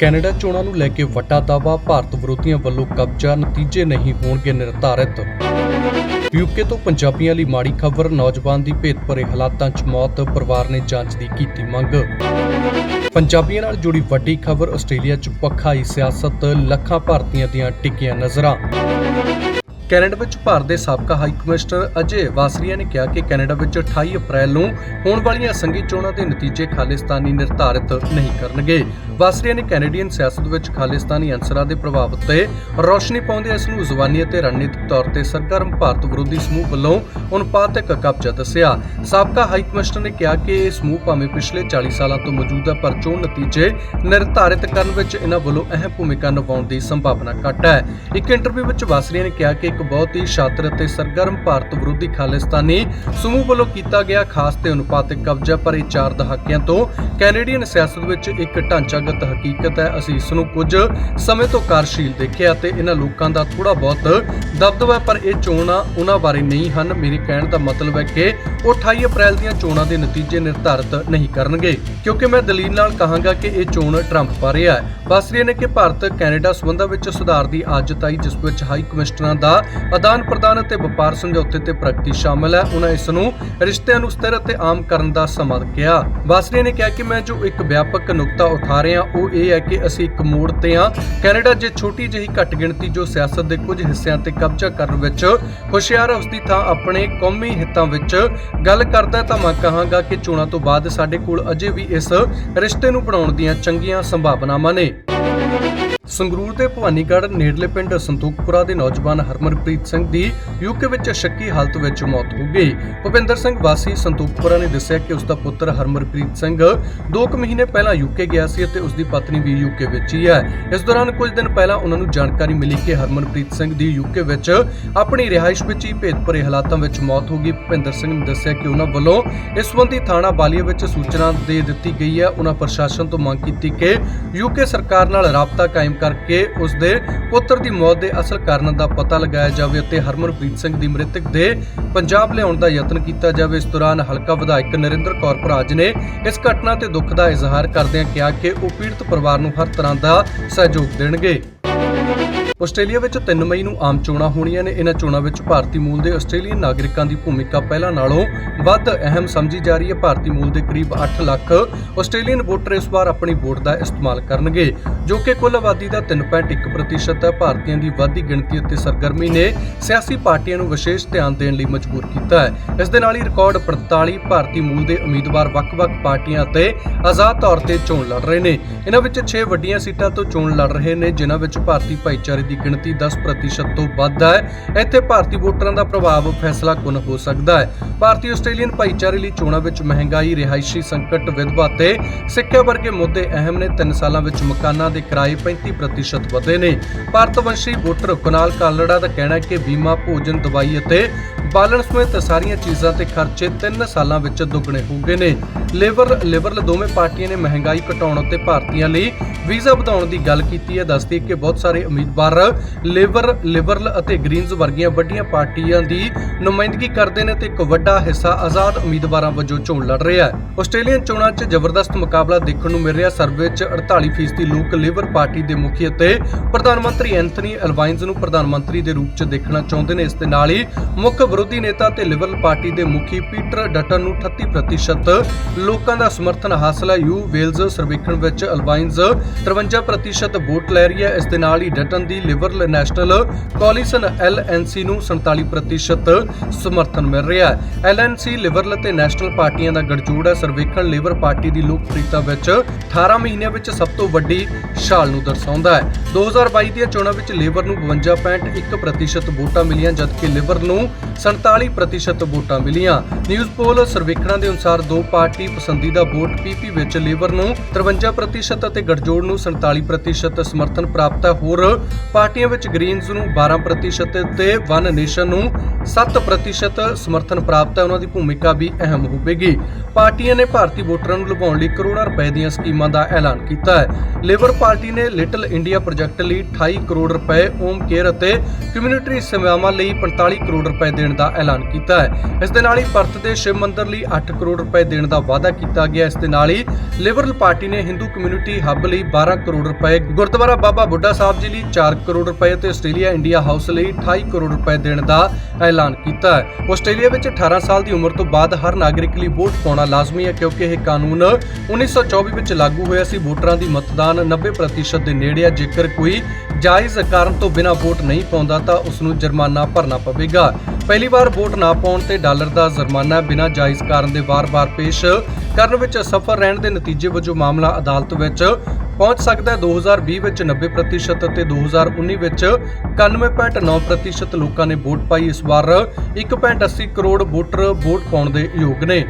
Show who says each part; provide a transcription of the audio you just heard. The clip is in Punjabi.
Speaker 1: ਕੈਨੇਡਾ ਚੋਣਾਂ ਨੂੰ ਲੈ ਕੇ ਵੱਡਾ ਦਾਅਵਾ, ਭਾਰਤ ਵਿਰੋਧੀਆਂ ਵੱਲੋਂ ਕਬਜ਼ਾ, ਨਤੀਜੇ ਨਹੀਂ ਹੋਣਗੇ ਨਿਰਧਾਰਿਤ। ਯੂਕੇ ਤੋਂ ਪੰਜਾਬੀਆਂ ਲਈ ਮਾੜੀ ਖਬਰ, ਨੌਜਵਾਨ ਦੀ ਭੇਤ ਭਰੇ ਹਾਲਾਤਾਂ 'ਚ ਮੌਤ, ਪਰਿਵਾਰ ਨੇ ਜਾਂਚ ਦੀ ਕੀਤੀ ਮੰਗ। ਪੰਜਾਬੀਆਂ ਨਾਲ ਜੁੜੀ ਵੱਡੀ ਖਬਰ, ਆਸਟ੍ਰੇਲੀਆ 'ਚ ਪੱਖਾਈ ਸਿਆਸਤ, ਲੱਖਾਂ ਭਾਰਤੀਆਂ ਦੀਆਂ ਟਿਕੀਆਂ ਨਜ਼ਰਾਂ। ਕੈਨੇਡਾ ਵਿੱਚ ਭਾਰਤ ਦੇ ਸਾਬਕਾ ਹਾਈ ਕਮਿਸ਼ਨਰ ਅਜੇ ਵਾਸਰੀਆ ਨੇ ਕਿਹਾ ਕਿ ਕੈਨੇਡਾ ਵਿੱਚ 28 ਅਪ੍ਰੈਲ ਨੂੰ ਹੋਣ ਵਾਲੀਆਂ ਸੰਘੀ ਚੋਣਾਂ ਦੇ ਨਤੀਜੇ ਖਾਲਿਸਤਾਨੀ ਨਿਰਧਾਰਿਤ ਨਹੀਂ ਕਰਨਗੇ। ਵਾਸਰੀਆ ਨੇ ਕੈਨੇਡੀਅਨ ਸਿਆਸਤ ਵਿੱਚ ਖਾਲਿਸਤਾਨੀ ਅੰਸਰਾਂ ਦੇ ਪ੍ਰਭਾਵ ਉੱਤੇ ਰੌਸ਼ਨੀ ਪਾਉਂਦੇ ਇਸ ਨੂੰ ਜ਼ੁਬਾਨੀ ਅਤੇ ਰਣਨੀਤਿਕ ਤੌਰ ਤੇ ਸਰਗਰਮ ਭਾਰਤ ਵਿਰੋਧੀ ਸਮੂਹ ਵੱਲੋਂ ਅਨੁਪਾਤਕ ਕਬਜ਼ਾ ਦੱਸਿਆ। ਸਾਬਕਾ ਹਾਈ ਕਮਿਸ਼ਨਰ ਨੇ ਕਿਹਾ ਕਿ ਇਹ ਸਮੂਹ ਭਾਵੇਂ ਪਿਛਲੇ 40 ਸਾਲਾਂ ਤੋਂ ਮੌਜੂਦ ਹੈ, ਪਰ ਚੋਣ ਨਤੀਜੇ ਨਿਰਧਾਰਿਤ ਕਰਨ ਵਿੱਚ ਇਹਨਾਂ ਵੱਲੋਂ ਅਹਿਮ ਭੂਮਿਕਾ ਨਿਭਾਉਣ ਦੀ ਸੰਭਾਵਨਾ ਘੱਟ ਹੈ। ਇੱਕ ਇੰਟਰਵਿਊ ਵਿੱਚ ਵਾਸਰੀਆ ਨੇ ਕਿਹਾ ਕਿ ਇੱਕ ਬਹੁਤ ਹੀ ਸ਼ਾਤਰ ਅਤੇ ਸਰਗਰਮ ਭਾਰਤ ਵਿਰੋਧੀ ਖਾਲਿਸਤਾਨੀ ਸਮੂਹ ਵੱਲੋਂ ਕੀਤਾ ਗਿਆ ਖਾਸ ਤੇ ਅਨੁਪਾਤਿਕ ਕਬਜ਼ਾ, ਪਰ ਇਹ ਚਾਰ ਦਹਾਕਿਆਂ ਤੋਂ ਕੈਨੇਡੀਅਨ ਸਿਆਸਤ ਵਿੱਚ ਇੱਕ ਢਾਂਚਾਗਤ ਹਕੀਕਤ ਹੈ। ਅਸੀਂ ਇਸ ਨੂੰ ਕੁਝ ਸਮੇਂ ਤੋਂ ਕਾਰਜਸ਼ੀਲ ਦੇਖਿਆ ਤੇ ਇਹਨਾਂ ਲੋਕਾਂ ਦਾ ਥੋੜਾ ਬਹੁਤ ਦਬਦਬਾ ਪਰ ਇਹ ਚੋਣਾਂ ਉਹਨਾਂ ਬਾਰੇ ਨਹੀਂ ਹਨ। ਮੇਰੇ ਕਹਿਣ ਦਾ ਮਤਲਬ ਹੈ ਕਿ ਉਹ 28 ਅਪ੍ਰੈਲ ਦੀਆਂ ਚੋਣਾਂ ਦੇ ਨਤੀਜੇ ਨਿਰਧਾਰਤ ਨਹੀਂ ਕਰਨਗੇ, ਕਿਉਂਕਿ ਮੈਂ ਦਲੀਲ ਨਾਲ ਕਹਾਂਗਾ ਕਿ ਇਹ ਚੋਣ ਟਰੰਪ ਬਾਰੇ ਹੈ। ਬਸ ਇਹ ਨੇ ਕਿ ਭਾਰਤ ਕੈਨੇਡਾ ਸਬੰਧਾਂ ਵਿੱਚ ਸੁਧਾਰ ਦੀ ਆਜਤ ਆਈ ਜਿਸ ਵਿੱਚ ਹਾਈ ਕਮਿਸ਼ਨਰਾਂ ਦਾ ਆਦਾਨ ਪ੍ਰਦਾਨ ਅਤੇ ਵਪਾਰ ਸਮਝੌਤੇ ਤੇ ਪ੍ਰਗਤੀ ਸ਼ਾਮਲ ਹੈ। ਉਹਨਾਂ ਇਸ ਨੂੰ ਰਿਸ਼ਤਿਆਂ ਨੂੰ ਸਥਿਰ ਅਤੇ ਆਮ ਕਰਨ ਦਾ ਸਮਾਂ ਕਿਹਾ। ਵਾਸਰੀਆ ਨੇ ਕਿਹਾ ਕਿ ਮੈਂ ਜੋ ਇੱਕ ਵਿਆਪਕ ਨੁਕਤਾ ਉਠਾ ਰਿਹਾ ਉਹ ਇਹ ਹੈ ਕਿ ਅਸੀਂ ਇੱਕ ਮੋੜ ਤੇ ਹਾਂ। ਕੈਨੇਡਾ ਜੇ ਛੋਟੀ ਜਿਹੀ ਘੱਟ ਗਿਣਤੀ ਜੋ ਸਿਆਸਤ ਦੇ ਕੁਝ ਹਿੱਸਿਆਂ ਤੇ ਕਬਜ਼ਾ ਕਰਨ ਵਿੱਚ ਹੁਸ਼ਿਆਰ ਹੈ ਉਸ ਦੀ ਥਾਂ ਆਪਣੇ ਕੌਮੀ ਹਿੱਤਾਂ ਵਿੱਚ ਗੱਲ ਕਰਦਾ ਤਾਂ ਮੈਂ ਕਹਾਂਗਾ ਕਿ ਚੋਣਾਂ ਤੋਂ ਬਾਅਦ ਸਾਡੇ ਕੋਲ ਅਜੇ ਵੀ ਇਸ ਰਿਸ਼ਤੇ ਨੂੰ ਬਣਾਉਣ ਦੀਆਂ ਚੰਗੀਆਂ ਸੰਭਾਵਨਾਵਾਂ ਨੇ। ਸੰਗਰੂਰ ਦੇ ਭਵਾਨੀਗੜ੍ਹ ਨੇੜਲੇ ਪਿੰਡ ਸੰਤੋਖਪੁਰਾ ਦੇ ਨੌਜਵਾਨ ਹਰਮਨਪ੍ਰੀਤ ਸਿੰਘ ਦੀ ਯੂਕੇ ਵਿੱਚ ਸ਼ੱਕੀ ਹਾਲਤ ਵਿੱਚ ਮੌਤ ਹੋ ਗਈ। ਭੁਪਿੰਦਰ ਸਿੰਘ ਵਾਸੀ ਸੰਤੋਖਪੁਰਾ ਨੇ ਦੱਸਿਆ ਕਿ ਉਸ ਦਾ ਪੁੱਤਰ ਹਰਮਨਪ੍ਰੀਤ ਸਿੰਘ 2 ਕੁ ਮਹੀਨੇ ਪਹਿਲਾਂ ਯੂਕੇ ਗਿਆ ਸੀ ਅਤੇ ਉਸ ਦੀ ਪਤਨੀ ਵੀ ਯੂਕੇ ਵਿੱਚ ਹੀ ਹੈ। ਇਸ ਦੌਰਾਨ ਕੁਝ ਦਿਨ ਪਹਿਲਾਂ ਉਹਨਾਂ ਨੂੰ ਜਾਣਕਾਰੀ ਮਿਲੀ ਕਿ ਹਰਮਨਪ੍ਰੀਤ ਸਿੰਘ ਦੀ ਯੂਕੇ ਵਿੱਚ ਆਪਣੀ ਰਿਹਾਇਸ਼ ਵਿੱਚ ਹੀ ਭੇਦ ਭਰੇ ਹਾਲਾਤਾਂ ਵਿੱਚ ਮੌਤ ਹੋ ਗਈ। ਭੁਪਿੰਦਰ ਸਿੰਘ ਨੇ ਦੱਸਿਆ ਕਿ ਉਹਨਾਂ ਵੱਲੋਂ ਇਸ ਸੰਬੰਧੀ ਥਾਣਾ ਬਾਲੀਆ ਵਿੱਚ ਸੂਚਨਾ ਦੇ ਦਿੱਤੀ ਗਈ ਹੈ। ਉਹਨਾਂ ਪ੍ਰਸ਼ਾਸਨ ਤੋਂ ਮੰਗ ਕੀਤੀ ਕਿ ਯੂਕੇ ਸਰਕਾਰ ਨਾਲ ਰਾਬਤਾ ਕਾਇਮ ਕਰਕੇ ਉਸ ਦੇ ਪੁੱਤਰ ਦੀ ਮੌਤ ਦੇ ਅਸਲ ਕਾਰਨ ਦਾ ਪਤਾ ਲਗਾਇਆ ਜਾਵੇ ਅਤੇ ਹਰਮਨਪ੍ਰੀਤ ਸਿੰਘ ਦੀ ਮ੍ਰਿਤਕ ਦੇ ਪੰਜਾਬ ਲਿਆਉਣ ਦਾ ਯਤਨ ਕੀਤਾ ਜਾਵੇ। ਇਸ ਦੌਰਾਨ ਹਲਕਾ ਵਿਧਾਇਕ ਨਰਿੰਦਰ ਕੌਰ ਭਰਾਜ ਨੇ ਇਸ ਘਟਨਾ ਤੇ ਦੁੱਖ ਦਾ ਇਜ਼ਹਾਰ ਕਰਦਿਆਂ ਕਿਹਾ ਕਿ ਉਹ ਪੀੜਤ ਪਰਿਵਾਰ ਨੂੰ ਹਰ ਤਰ੍ਹਾਂ ਦਾ ਸਹਿਯੋਗ ਦੇਣਗੇ। ਆਸਟ੍ਰੇਲੀਆ ਵਿੱਚ 3 ਮਈ ਨੂੰ ਆਮ ਚੋਣਾਂ ਹੋਣੀਆਂ ਨੇ। ਇਹਨਾਂ ਚੋਣਾਂ ਵਿੱਚ ਭਾਰਤੀ ਮੂਲ ਦੇ ਆਸਟ੍ਰੇਲੀਅਨ ਨਾਗਰਿਕਾਂ ਦੀ ਭੂਮਿਕਾ ਪਹਿਲਾਂ ਨਾਲੋਂ ਵੱਧ ਅਹਿਮ ਸਮਝੀ ਜਾ ਰਹੀ ਹੈ। ਭਾਰਤੀ ਮੂਲ ਦੇ ਕਰੀਬ 8 ਲੱਖ ਆਸਟ੍ਰੇਲੀਅਨ ਵੋਟਰ ਇਸ ਵਾਰ ਆਪਣੀ ਵੋਟ ਦਾ ਇਸਤੇਮਾਲ ਕਰਨਗੇ, ਜੋ ਕਿ ਕੁੱਲ ਆਬਾਦੀ ਦਾ 3.1% ਹੈ। ਭਾਰਤੀਆਂ ਦੀ ਵੱਧਦੀ ਗਿਣਤੀ ਅਤੇ ਸਰਗਰਮੀ ਨੇ ਸਿਆਸੀ ਪਾਰਟੀਆਂ ਨੂੰ ਵਿਸ਼ੇਸ਼ ਧਿਆਨ ਦੇਣ ਲਈ ਮਜਬੂਰ ਕੀਤਾ ਹੈ। ਇਸ ਦੇ ਨਾਲ ਹੀ ਰਿਕਾਰਡ 45 ਭਾਰਤੀ ਮੂਲ ਦੇ ਉਮੀਦਵਾਰ ਵੱਖ-ਵੱਖ ਪਾਰਟੀਆਂ ਅਤੇ ਆਜ਼ਾਦ ਤੌਰ ਤੇ ਚੋਣ ਲੜ ਰਹੇ ਨੇ। ਇਹਨਾਂ ਵਿੱਚ 6 ਵੱਡੀਆਂ ਸੀਟਾਂ ਤੋਂ ਚੋਣ ਲੜ ਰਹੇ ਨੇ, ਜਿਨ੍ਹਾਂ ਵਿੱਚ ਭਾਰਤੀ ਭਾਈਚਾਰੇ ਦੀ ਗਿਣਤੀ 10% ਤੋਂ ਵੱਧ ਹੈ। ਇੱਥੇ ਭਾਰਤੀ ਵੋਟਰਾਂ ਦਾ ਪ੍ਰਭਾਵ ਫੈਸਲਾ ਕੁਨ ਹੋ ਸਕਦਾ ਹੈ। ਭਾਰਤੀ ਆਸਟ੍ਰੇਲੀਅਨ ਭਾਈਚਾਰੇ ਲਈ ਚੋਣਾਂ ਵਿੱਚ ਮਹਿੰਗਾਈ, ਰਿਹਾਇਸ਼ੀ ਸੰਕਟ, ਵਿਧਵਾ ਤੇ ਸਿੱਖਿਆ ਵਰਗੇ ਮੁੱਦੇ ਅਹਿਮ ਨੇ। 3 ਸਾਲਾਂ ਵਿੱਚ ਮਕਾਨਾਂ ਦੇ ਕਿਰਾਏ 35% ਵਧੇ ਨੇ। ਭਾਰਤ ਵੰਸ਼ੀ ਵੋਟਰ ਕੁਨਾਲ ਕਾਲੜਾ ਦਾ ਕਹਿਣਾ ਹੈ ਕਿ ਬੀਮਾ, ਭੋਜਨ, ਦਵਾਈ ਅਤੇ ਬਾਲਣ ਸਮੇਤ ਸਾਰੀਆਂ ਚੀਜ਼ਾਂ ਤੇ ਖਰਚੇ 3 ਸਾਲਾਂ ਵਿੱਚ ਦੁੱਗਣੇ ਹੋ ਗਏ ਨੇ। ਲੇਬਰ ਲਿਬਰਲ ਦੋਵੇਂ ਪਾਰਟੀਆਂ ਨੇ ਮਹਿੰਗਾਈ ਘਟਾਉਣ ਅਤੇ ਭਾਰਤੀਆਂ ਲਈ ਵੀਜ਼ਾ ਵਧਾਉਣ ਦੀ ਗੱਲ ਕੀਤੀ ਹੈ। ਦੱਸਦੀ ਕਿ ਬਹੁਤ ਸਾਰੇ ਉਮੀਦਵਾਰ ਲੇਬਰ ਲਿਬਰਲ ਅਤੇ ਗ੍ਰੀਨਜ਼ ਵਰਗੀਆਂ ਵੱਡੀਆਂ ਪਾਰਟੀਆਂ ਦੀ ਨੁਮਾਇੰਦਗੀ ਕਰਦੇ ਨੇ ਤੇ ਇੱਕ ਵੱਡਾ ਹਿੱਸਾ ਆਜ਼ਾਦ ਉਮੀਦਵਾਰਾਂ ਵਜੋਂ ਚੋਣ ਲੜ ਰਿਹਾ ਹੈ। ਆਸਟ੍ਰੇਲੀਅਨ ਚੋਣਾਂ 'ਚ ਜ਼ਬਰਦਸਤ ਮੁਕਾਬਲਾ ਦੇਖਣ ਨੂੰ ਮਿਲ ਰਿਹਾ। ਸਰਵੇ 'ਚ 48% ਲੋਕ ਲੇਬਰ ਪਾਰਟੀ ਦੇ ਮੁਖੀ ਅਤੇ ਪ੍ਰਧਾਨ ਮੰਤਰੀ ਐਂਥਨੀ ਐਲਵਾਈਨਜ਼ ਨੂੰ ਪ੍ਰਧਾਨ ਮੰਤਰੀ ਦੇ ਰੂਪ 'ਚ ਦੇਖਣਾ ਚਾਹੁੰਦੇ ਨੇ। ਇਸ ਦੇ ਨਾਲ ਹੀ ਮੁੱਖ ਵਿਰੋਧੀ ਨੇਤਾ ਤੇ ਲਿਬਰਲ ਪਾਰਟੀ ਦੇ ਮੁਖੀ ਪੀਟਰ ਡਟਨ ਨੂੰ 38% ਲੋਕਾਂ ਦਾ ਸਮਰਥਨ ਹਾਸਲ ਹੈ। ਯੂ ਵੇਲਜ਼ ਸਰਵੇਖਣ ਵਿੱਚ ਐਲਵਾਈਨਜ਼ 53% ਵੋਟ ਲੈ ਰਹੀ ਹੈ। ਇਸ ਦੇ ਨਾਲ ਹੀ ਡਟਨ ਦੀ ਲਿਬਰਲ ਨੈਸ਼ਨਲ ਕੋਲੀਸ਼ਨ ਐਲਐਨਸੀ ਨੂੰ 47% ਸਮਰਥਨ ਮਿਲ ਰਿਹਾ ਹੈ। ਐਲਐਨਸੀ ਲਿਬਰਲ ਤੇ ਨੈਸ਼ਨਲ ਪਾਰਟੀਆਂ ਦਾ ਗੜਜੋੜ ਹੈ। ਸਰਵੇਖਣ ਲਿਬਰ ਪਾਰਟੀ ਦੀ ਲੋਕਪ੍ਰਿਯਤਾ ਵਿੱਚ 18 ਮਹੀਨਿਆਂ ਵਿੱਚ ਸਭ ਤੋਂ ਵੱਡੀ ਛਾਲ ਨੂੰ ਦਰਸਾਉਂਦਾ ਹੈ। 2022 ਦੀਆਂ ਚੋਣਾਂ ਵਿੱਚ ਲੇਬਰ ਨੂੰ 52.1% ਵੋਟਾਂ ਮਿਲੀਆਂ, ਜਦਕਿ ਲਿਬਰ ਨੂੰ 47% ਵੋਟਾਂ ਮਿਲੀਆਂ। ਨਿਊਜ਼ ਪੋਲ ਸਰਵੇਖਣਾਂ ਦੇ ਅਨੁਸਾਰ ਦੋ ਪਾਰਟੀ ਪਸੰਦੀਦਾ ਵੋਟ ਪੀਪੀ ਵਿੱਚ ਲੇਬਰ ਨੂੰ 53% ਅਤੇ ਗਠਜੋੜ ਨੂੰ 47% ਸਮਰਥਨ ਪ੍ਰਾਪਤ ਹੈ। ਹੋਰ ਪਾਰਟੀਆਂ ਵਿੱਚ ਗ੍ਰੀਨਜ਼ ਨੂੰ 12% ਤੇ ਵਨ ਨੇਸ਼ਨ ਨੂੰ 7% ਸਮਰਥਨ ਪ੍ਰਾਪਤ ਹੈ। ਉਹਨਾਂ ਦੀ ਭੂਮਿਕਾ ਵੀ ਅਹਿਮ ਹੋਵੇਗੀ। ਪਾਰਟੀਆਂ ਨੇ ਭਾਰਤੀ ਵੋਟਰਾਂ ਨੂੰ ਲੁਭਾਉਣ ਲਈ ਕਰੋੜਾਂ ਰੁਪਏ ਦੀਆਂ ਸਕੀਮਾਂ ਦਾ ਐਲਾਨ ਕੀਤਾ ਹੈ। ਲੇਬਰ ਪਾਰਟੀ ਨੇ ਲਿਟਲ ਇੰਡੀਆ ਪ੍ਰੋਜੈਕਟ ਲਈ 28 ਕਰੋੜ ਰੁਪਏ ਓਮ ਕੇਅਰ ਅਤੇ ਕਮਿਊਨਿਟੀ ਸੇਵਾਵਾਂ ਲਈ 45 ਕਰੋੜ ਰੁਪਏ ਦੇਣ ਦਾ ਐਲਾਨ ਕੀਤਾ ਹੈ। ਇਸ ਦੇ ਨਾਲ ਹੀ ਭਾਰਤ ਦੇ ਸ਼ਿਵ ਮੰਦਿਰ ਲਈ 8 ਕਰੋੜ ਰੁਪਏ ਦੇਣ ਦਾ ਵਾਅਦਾ ਕੀਤਾ ਗਿਆ। ਇਸ ਦੇ ਨਾਲ ਹੀ ਲਿਬਰਲ ਪਾਰਟੀ ਨੇ ਹਿੰਦੂ ਕਮਿਊਨਿਟੀ ਹੱਬ ਲਈ 12 ਕਰੋੜ ਰੁਪਏ, ਗੁਰਦੁਆਰਾ ਬਾਬਾ ਬੁੱਢਾ ਸਾਹਿਬ ਜੀ ਲਈ 4 ਕਰੋੜ ਰੁਪਏ ਤੇ ਆਸਟ੍ਰੇਲੀਆ ਇੰਡੀਆ ਹਾਊਸ ਲਈ 28 ਕਰੋੜ ਰੁਪਏ ਦੇਣ ਦਾ ਐਲਾਨ ਕੀਤਾ ਹੈ। ਆਸਟ੍ਰੇਲੀਆ ਵਿੱਚ 18 ਸਾਲ ਦੀ ਉਮਰ ਤੋਂ ਬਾਅਦ ਹਰ ਨਾਗਰਿਕ ਲਈ ਵੋਟ ਪਾਉਣਾ ਲਾਜ਼ਮੀ ਹੈ ਕਿਉਂਕਿ ਇਹ ਕਾਨੂੰਨ 1924 ਵਿੱਚ ਲਾਗੂ ਹੋਇਆ ਸੀ। ਵੋਟਰਾਂ ਦੀ ਮਤਦਾਨ 90% ਦੇ ਨੇੜੇ ਹੈ। ਜੇਕਰ ਕੋਈ ਜਾਇਜ਼ ਕਾਰਨ ਤੋਂ ਬਿਨਾਂ ਵੋਟ ਨਹੀਂ ਪਾਉਂਦਾ ਤਾਂ ਉਸ ਨੂੰ ਜੁਰਮਾਨਾ ਭਰਨਾ ਪਵੇਗਾ। ਪਹਿਲੀ ਵਾਰ ਵੋਟ ਨਾ ਪਾਉਣ ਤੇ ਡਾਲਰ ਦਾ ਜੁਰਮਾਨਾ ਬਿਨਾਂ ਜਾਇਜ਼ ਕਾਰਨ ਦੇ ਵਾਰ-ਵਾਰ ਪੇਸ਼ ਕਰਨ ਵਿੱਚ ਸਫਲ ਰਹਿਣ ਦੇ ਨਤੀਜੇ ਵਜੋਂ ਮਾਮਲਾ ਅਦਾਲਤ ਵਿੱਚ ਪਹੁੰਚ ਸਕਦਾ ਹੈ। 2020 ਵਿੱਚ 90% ਅਤੇ 2019 ਵਿੱਚ 91.9% ਲੋਕਾਂ ਨੇ ਵੋਟ ਪਾਈ। ਇਸ ਵਾਰ 1.80 ਕਰੋੜ ਵੋਟਰ ਵੋਟ ਪਾਉਣ ਦੇ ਯੋਗ ਨੇ।